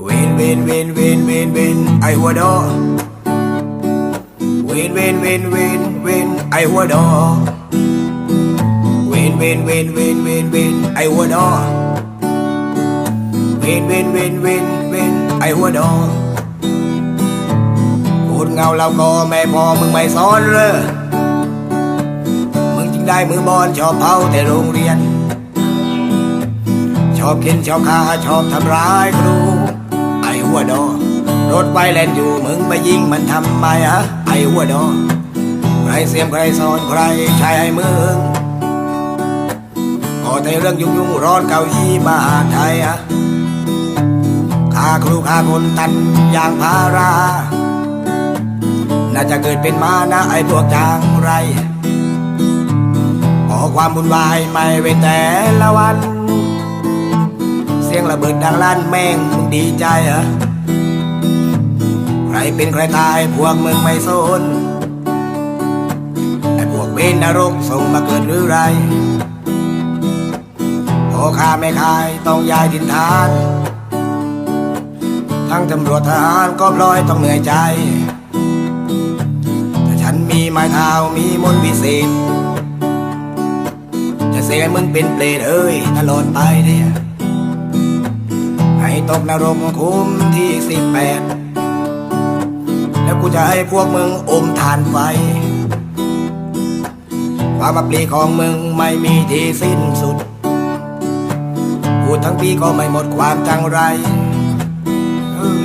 เวนเวนเวนเวนเวนเวนไอหัวดอเวนเวนเวนเวนเวนไอหัวดอเวนเวนเวนเวนเวนเวนไอหัวดอเวนเวนเวนเวนเวนไอหัวดอพูดเงาเราก็ไม่พอมึงไม่สอนเลยมึงจึงได้มือบอลชอบเผาแต่โรงเรียน ชอบกินชอบฆ่าชอบทำร้ายครู หัวดอ รถไฟแล่นอยู่มึงไปยิงมันทำไมอะไอ้หัวดอ ใครเสียมใครสอนใครใช้ให้มึงก็แต่เรื่องยุ่งยุ่งร้อนเกาอี้มาไทยอะฆ่าครูฆ่าคนตันยางพารา น่าจะเกิดเป็นมานะไอ้พวกจางไรขอความบุญวายไม่เว้นแต่ละวันเสียงระเบิดดังลั่นแม่งมึงดีใจเหรอ ใครเป็นใครตายพวกมึงไม่สนไอ้พวกเบนนรกส่งมาเกิดหรือไรพอข้าไม่คายต้องย้ายดินฐาน ทั้งตำรวจทหารก็พลอยต้องเหนื่อยใจ แต่ฉันมีไม้เท้ามีมนต์วิเศษ จะเสียมึงเป็นเปรตเอ้ยตลอดไปเนี่ยให้ตกนรกคุ้มที่สิบแปด กูจะให้พวกมึงอมทานไฟความอับปรีของมึงไม่มีที่สิ้นสุด พูดทั้งปีก็ไม่หมดความจังไรเฮ้ย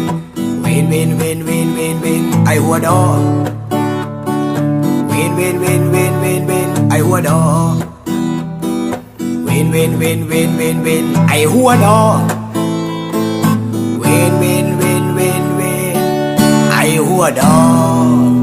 เวนเวนเวนเวนเวนเวนไอหัวดอเวนเวนเวนเวนเวนเวนไอหัวดอเวนเวนเวนเวนเวนเวนไอหัวดอเวนเวน เว